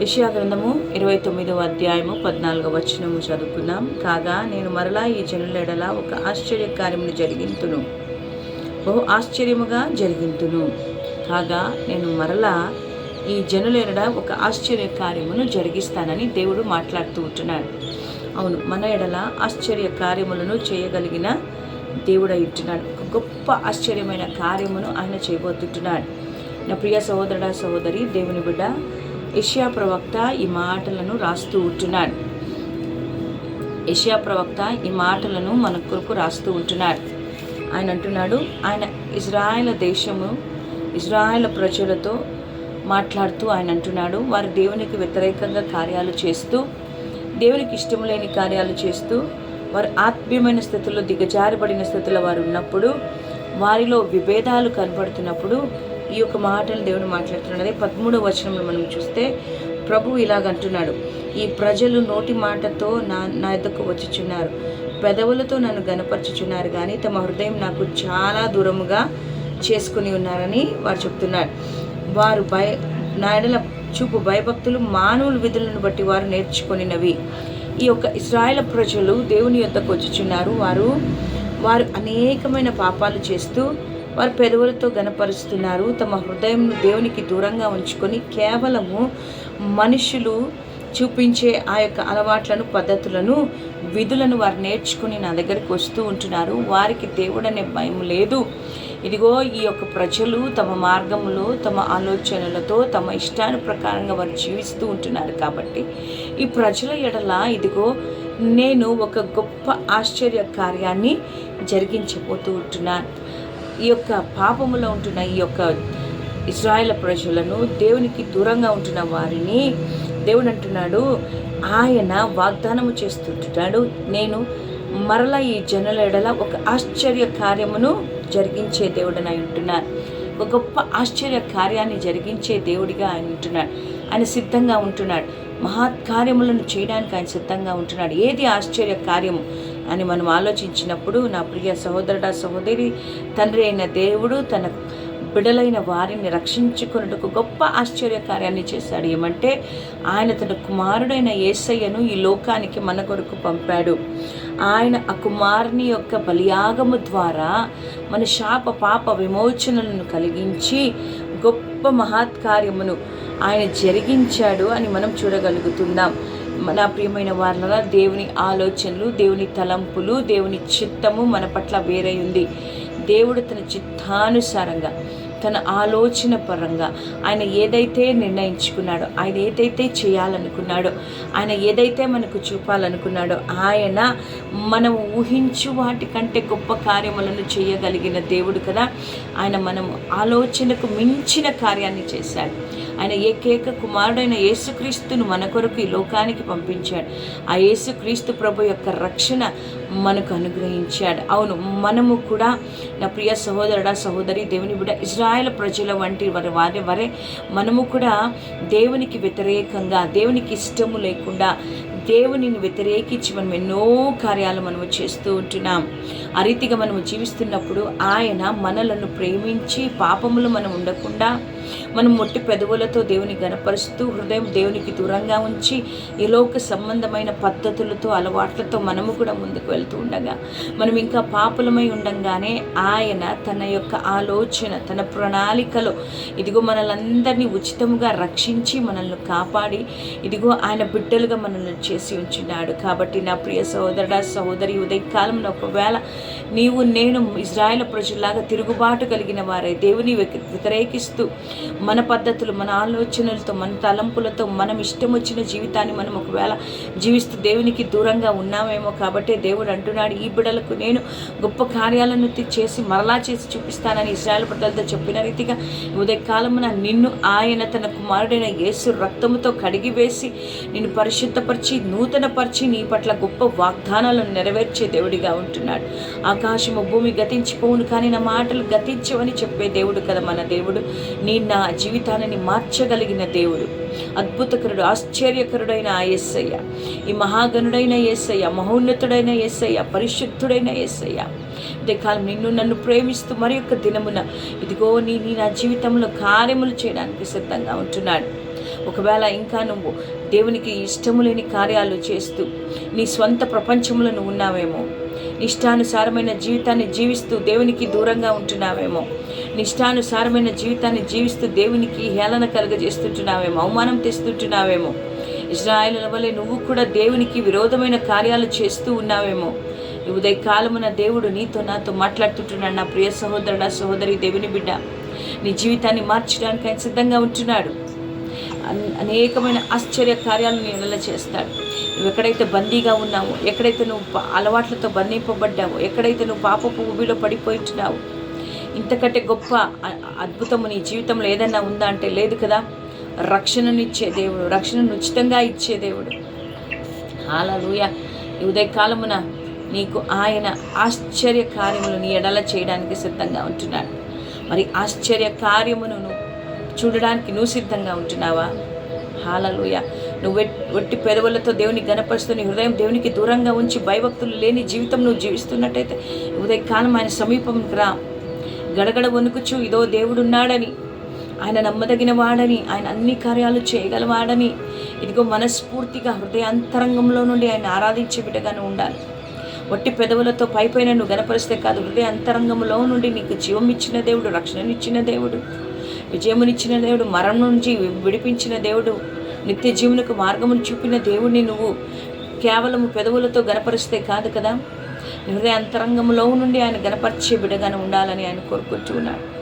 యెషయా గ్రంథము ఇరవై తొమ్మిదవ అధ్యాయము పద్నాలుగవ వచనము చదువుకున్నాం కాగా నేను మరలా ఈ జనుల ఎడల ఒక ఆశ్చర్య కార్యమును జరిగింతును. బహు ఆశ్చర్యముగా జరిగింతును. కాగా నేను మరలా ఈ జనుల ఎడల ఒక ఆశ్చర్య కార్యమును జరిగిస్తానని దేవుడు మాట్లాడుతూ ఉంటున్నాడు. అవును మన ఎడల ఆశ్చర్య కార్యములను చేయగలిగిన దేవుడు ఉంటున్నాడు. ఒక గొప్ప ఆశ్చర్యమైన కార్యమును ఆయన చేయబోతుంటున్నాడు. నా ప్రియ సహోదరుడ సహోదరి దేవుని బిడ్డ యష్యా ప్రవక్త ఈ మాటలను రాస్తూ ఉంటున్నాడు. యష్యా ప్రవక్త ఈ మాటలను మన కొరకు రాస్తూ ఉంటున్నాడు. ఆయన అంటున్నాడు ఆయన ఇజ్రాయెల్ దేశము ఇజ్రాయెల్ ప్రజలతో మాట్లాడుతూ ఆయన అంటున్నాడు వారు దేవునికి వ్యతిరేకంగా కార్యాలు చేస్తూ దేవునికి ఇష్టం లేని కార్యాలు చేస్తూ వారు ఆత్మీయమైన స్థితిలో దిగజారబడిన స్థితిలో వారు ఉన్నప్పుడు వారిలో విభేదాలు కనబడుతున్నప్పుడు ఈ యొక్క మాటలు దేవుడు మాట్లాడుతున్నాడు అదే పదమూడవ వచనంలో మనం చూస్తే ప్రభు ఇలాగ అంటున్నాడు ఈ ప్రజలు నోటి మాటతో నా నా ఎద్దకు వచ్చుచున్నారు. పెదవులతో నన్ను గనపరచుచున్నారు కానీ తమ హృదయం నాకు చాలా దూరముగా చేసుకుని ఉన్నారని వారు చెప్తున్నారు. వారు భయ నాయనల చూపు భయభక్తులు మానవుల విధులను బట్టి వారు నేర్చుకొనినవి. ఈ యొక్క ఇస్రాయల ప్రజలు దేవుని యొద్దకు వచ్చుచున్నారు. వారు వారు అనేకమైన పాపాలు చేస్తూ వారు పెదవులతో గనపరుస్తున్నారు తమ హృదయం దేవునికి దూరంగా ఉంచుకొని కేవలము మనుషులు చూపించే ఆ యొక్క అలవాట్లను పద్ధతులను విధులను వారు నేర్చుకుని నా దగ్గరికి వస్తూ ఉంటున్నారు. వారికి దేవుడనే భయం లేదు. ఇదిగో ఈ యొక్క ప్రజలు తమ మార్గములో తమ ఆలోచనలతో తమ ఇష్టాను ప్రకారంగా వారు జీవిస్తూ ఉంటున్నారు కాబట్టి ఈ ప్రజల ఎడల ఇదిగో నేను ఒక గొప్ప ఆశ్చర్య కార్యాన్ని జరిగించబోతూ ఉంటున్నాను. ఈ యొక్క పాపములో ఉంటున్న ఈ యొక్క ఇస్రాయల ప్రజలను దేవునికి దూరంగా ఉంటున్న వారిని దేవుడు అంటున్నాడు ఆయన వాగ్దానము చేస్తుంటున్నాడు నేను మరలా ఈ జనుల ఎడల ఒక ఆశ్చర్య కార్యమును జరిగించే దేవుడని ఆయన ఉంటున్నాను ఒక గొప్ప ఆశ్చర్య కార్యాన్ని జరిగించే దేవుడిగా ఆయన ఉంటున్నాడు ఆయన సిద్ధంగా ఉంటున్నాడు. మహత్కార్యములను చేయడానికి ఆయన సిద్ధంగా ఉంటున్నాడు. ఏది ఆశ్చర్య కార్యము అని మనం ఆలోచించినప్పుడు నా ప్రియ సహోదరుడ సహోదరి తండ్రి అయిన దేవుడు తన బిడలైన వారిని రక్షించుకున్నట్టుకు గొప్ప ఆశ్చర్య కార్యాన్ని చేశాడు. ఏమంటే ఆయన తన కుమారుడైన ఏసయ్యను ఈ లోకానికి మన కొరకు పంపాడు. ఆయన ఆ కుమారుని యొక్క బలియాగము ద్వారా మన శాప పాప విమోచనలను కలిగించి గొప్ప మహత్కార్యమును ఆయన జరిగించాడు అని మనం చూడగలుగుతున్నాం. మన ప్రియమైన వాళ్ళ దేవుని ఆలోచనలు దేవుని తలంపులు దేవుని చిత్తము మన పట్ల వేరై ఉంది. దేవుడు తన చిత్తానుసారంగా తన ఆలోచన పరంగా ఆయన ఏదైతే నిర్ణయించుకున్నాడో ఆయన ఏదైతే చేయాలనుకున్నాడో ఆయన ఏదైతే మనకు చూపాలనుకున్నాడో ఆయన మనం ఊహించు వాటికంటే గొప్ప కార్యములను చేయగలిగిన దేవుడు కదా. ఆయన మనం ఆలోచనకు మించిన కార్యాన్ని చేశాడు. ఆయన ఏకైక కుమారుడైన యేసుక్రీస్తును మన కొరకు ఈ లోకానికి పంపించాడు. ఆ యేసుక్రీస్తు ప్రభు యొక్క రక్షణ మనకు అనుగ్రహించాడు. అవును మనము కూడా నా ప్రియ సహోదరుడ సహోదరి దేవుని బిడ్డ ఇజ్రాయెల్ ప్రజల వంటి వారి వారి వరే మనము కూడా దేవునికి వ్యతిరేకంగా దేవునికి ఇష్టము లేకుండా దేవునిని వ్యతిరేకించి మనం ఎన్నో కార్యాలు మనము చేస్తూ ఉంటున్నాం. ఆ రీతిగా మనము జీవిస్తున్నప్పుడు ఆయన మనలను ప్రేమించి పాపములు మనం ఉండకుండా మనం మొట్టి పెదవులతో దేవుని గనపరుస్తూ హృదయం దేవునికి దూరంగా ఉంచి ఈ సంబంధమైన పద్ధతులతో అలవాట్లతో మనము కూడా ముందుకు వెళ్తూ ఉండగా మనం ఇంకా పాపులమై ఉండంగానే ఆయన తన యొక్క ఆలోచన తన ప్రణాళికలో ఇదిగో మనలందరినీ ఉచితముగా రక్షించి మనల్ని కాపాడి ఇదిగో ఆయన బిడ్డలుగా మనల్ని చేసి ఉంచినాడు. కాబట్టి నా ప్రియ సహోదరుడ సహోదరి ఉదయకాలంలో ఒకవేళ నీవు నేను ఇజ్రాయెల్ ప్రజల్లాగా తిరుగుబాటు కలిగిన వారై దేవుని వ్యతి- వ్యతిరేకిస్తూ మన పద్ధతులు మన ఆలోచనలతో మన తలంపులతో మనం ఇష్టం వచ్చిన జీవితాన్ని మనం ఒకవేళ జీవిస్తూ దేవునికి దూరంగా ఉన్నామేమో కాబట్టి దేవుడు అంటున్నాడు ఈ బిడలకు నేను గొప్ప కార్యాలను చేసి మరలా చేసి చూపిస్తానని ఇస్రాయల్ ప్రజలతో చెప్పిన రీతిగా ఉదయకాలమున నిన్ను ఆయన తన కుమారుడైన యేసు రక్తముతో కడిగి వేసి నిన్ను పరిశుద్ధపరిచి నూతనపరిచి నీ పట్ల గొప్ప వాగ్దానాలను నెరవేర్చే దేవుడిగా ఉంటున్నాడు. ఆకాశము భూమి గతించిపోవును కానీ నా మాటలు గతించవని చెప్పే దేవుడు కదా మన దేవుడు. నీ నా జీవితాన్ని మార్చగలిగిన దేవుడు. అద్భుతకరుడు ఆశ్చర్యకరుడైన ఆ యేసయ్య ఈ మహాగణుడైన యేసయ్య మహోన్నతుడైన యేసయ్య పరిశుద్ధుడైన యేసయ్య ఇదే కాలం నిన్ను నన్ను ప్రేమిస్తూ మరి యొక్క దినమున ఇదిగో నీ నీ నా జీవితంలో కార్యములు చేయడానికి సిద్ధంగా ఉంటున్నాడు. ఒకవేళ ఇంకా నువ్వు దేవునికి ఇష్టము లేని కార్యాలు చేస్తూ నీ స్వంత ప్రపంచంలో నువ్వు ఉన్నావేమో ఇష్టానుసారమైన జీవితాన్ని జీవిస్తూ దేవునికి దూరంగా ఉంటున్నావేమో నిష్టానుసారమైన జీవితాన్ని జీవిస్తూ దేవునికి హేళన కలుగజేస్తుంటున్నావేమో అవమానం తెస్తుంటున్నావేమో. ఇజ్రాయల్ వలె నువ్వు కూడా దేవునికి విరోధమైన కార్యాలు చేస్తూ ఉన్నావేమో. ఉదయ ఉదయకాలమున దేవుడు నీతో నాతో మాట్లాడుతుంటున్నాడు నా ప్రియ సహోదరుడా సహోదరి దేవుని బిడ్డ. నీ జీవితాన్ని మార్చడానికి ఆయన సిద్ధంగా ఉంటున్నాడు. అన్- అనేకమైన ఆశ్చర్య కార్యాలు నీ నెల చేస్తాడు. నువ్వు ఎక్కడైతే బందీగా ఉన్నావో ఎక్కడైతే నువ్వు అలవాట్లతో బంధింపబడ్డావో ఎక్కడైతే నువ్వు పాపపు ఊబిలో పడిపోయింటున్నావు ఇంతకంటే గొప్ప అద్భుతము నీ జీవితంలో ఏదైనా ఉందా అంటే లేదు కదా. రక్షణనిచ్చే దేవుడు రక్షణను ఉచితంగా ఇచ్చే దేవుడు. హాలూయ. ఈ ఉదయకాలమున నీకు ఆయన ఆశ్చర్య కార్యములు నీ ఎడల చేయడానికి సిద్ధంగా ఉంటున్నాడు. మరి ఆశ్చర్య కార్యమును చూడడానికి నువ్వు సిద్ధంగా ఉంటున్నావా? హాలలుయ నువ్వు ఒట్టి పెదవులతో దేవుని గనపరుస్తూ నీ హృదయం దేవునికి దూరంగా ఉంచి భయభక్తులు లేని జీవితం నువ్వు జీవిస్తున్నట్టయితే ఉదయకాలం ఆయన సమీపంకి రా. గడగడ వణుకుచు ఇదో దేవుడున్నాడని ఆయన నమ్మదగిన వాడని ఆయన అన్ని కార్యాలు చేయగలవాడని ఇదిగో మనస్ఫూర్తిగా హృదయాంతరంగంలో నుండి ఆయన ఆరాధించే బిడ్డగానే ఉండాలి. ఒట్టి పెదవులతో పైపైన నువ్వు గనపరిస్తే కాదు హృదయ అంతరంగంలో నుండి నీకు జీవం ఇచ్చిన దేవుడు రక్షణనిచ్చిన దేవుడు విజయమునిచ్చిన దేవుడు మరణం నుంచి విడిపించిన దేవుడు నిత్య జీవునికి మార్గమును చూపిన దేవుడిని నువ్వు కేవలము పెదవులతో గనపరిస్తే కాదు కదా? హృదయ అంతరంగంలో నుండి ఆయన గనపరిచే బిడ్డగానే ఉండాలని ఆయన కోరుకుంటూ ఉన్నాడు.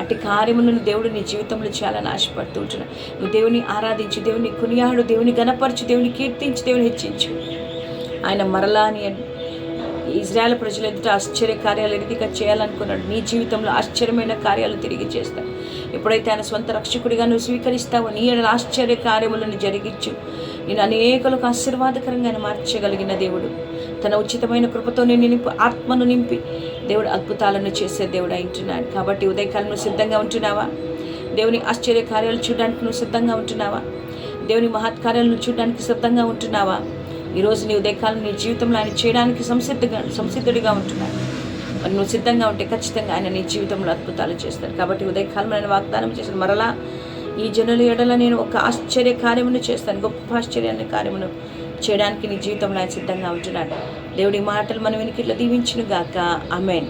అట్టి కార్యములను దేవుడు నీ జీవితంలో చేయాలని ఆశపడుతూ ఉంటున్నాడు నువ్వు దేవుని ఆరాధించు దేవుని కొనియాడు దేవుని గనపరచు దేవుని కీర్తించు దేవుని హెచ్చించు. ఆయన మరలా నీ ఇజ్రాయెల్ ప్రజల ఎదుట ఆశ్చర్య కార్యాలు ఎదిగా చేయాలనుకున్నాడు. నీ జీవితంలో ఆశ్చర్యమైన కార్యాలు తిరిగి చేస్తాడు. ఎప్పుడైతే ఆయన సొంత రక్షకుడిగా నువ్వు స్వీకరిస్తావో నీ ఆశ్చర్య కార్యములను జరిగించు. నేను అనేకులకు ఆశీర్వాదకరంగా మార్చగలిగిన దేవుడు. తన ఉచితమైన కృపతో నేను నింపి ఆత్మను నింపి దేవుడు అద్భుతాలను చేసే దేవుడు అంటున్నాడు కాబట్టి ఉదయకాలం నువ్వు సిద్ధంగా ఉంటున్నావా? దేవుని ఆశ్చర్య కార్యాలు చూడడానికి నువ్వు సిద్ధంగా ఉంటున్నావా? దేవుని మహత్కార్యాలను చూడడానికి సిద్ధంగా ఉంటున్నావా? ఈరోజు నీ ఉదయకాలం నీ జీవితంలో ఆయన చేయడానికి సంసిద్ధంగా సంసిద్ధుడిగా ఉంటున్నాడు. మరి నువ్వు సిద్ధంగా ఉంటే ఖచ్చితంగా ఆయన నీ జీవితంలో అద్భుతాలు చేస్తాడు. కాబట్టి ఉదయకాలం ఆయన వాగ్దానం చేసిన మరలా ఈ జనుల ఎడల నేను ఒక ఆశ్చర్య కార్యమును చేస్తాను. గొప్ప ఆశ్చర్యాన్ని కార్యమును చేయడానికి నీ జీవితంలో ఆయన సిద్ధంగా ఉంటున్నాడు. దేవుడి మాటలు మనం వెనుక ఇట్లా దీవించును గాక అమెన్